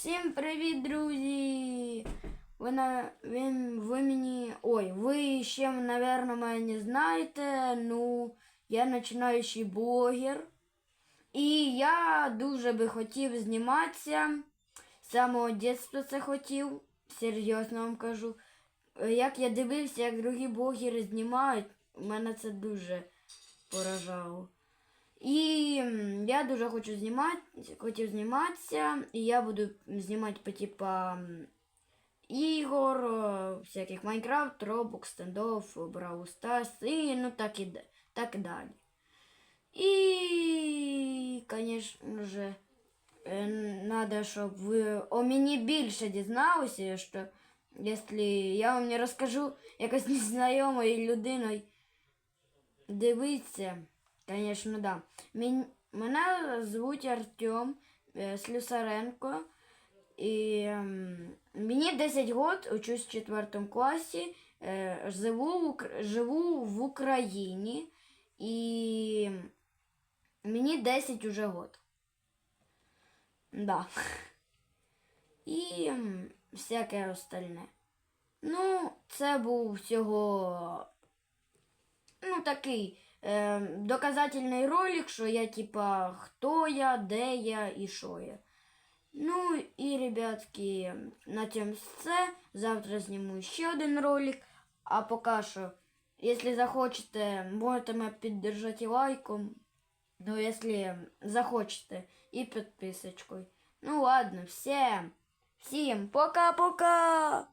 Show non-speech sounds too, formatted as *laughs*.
Всім привіт, друзі! Ви, на, ви, ви мені. Ой, ви ще, напевно, мене не знаєте. Ну, я починаючий блогер. І я дуже би хотів зніматися. З самого дитинства це хотів. Серйозно вам кажу. Е, Як я дивився, як другі блогери знімають, мене це дуже поражало. І я дуже хочу знімати, хотів зніматися, і я буду знімати по типа ігор, всяких Майнкрафт, Roblox, стендов, Brawl Stars, і ну так і, так і далі. І, звісно же, е, надо, щоб ви о мені більше дізналися, що якщо я вам не розкажу якось *laughs* незнайомою людиною, дивіться, звісно, да. Мен- Мене звуть Артем е, Слюсаренко. І ем, мені 10 років, учусь в 4 класі, е, живу, живу в Україні і мені 10 уже год. Да. І ем, всяке остальне. Ну, це був всього ну, такий е, доказательний ролик, що я, типа, хто я, де я і що я. Ну і, ребятки, на цьому все. Завтра зніму ще один ролик. А поки що, якщо захочете, можете мене підтримати лайком. Ну, якщо захочете, і підписочкою. Ну ладно, всім, всім пока-пока!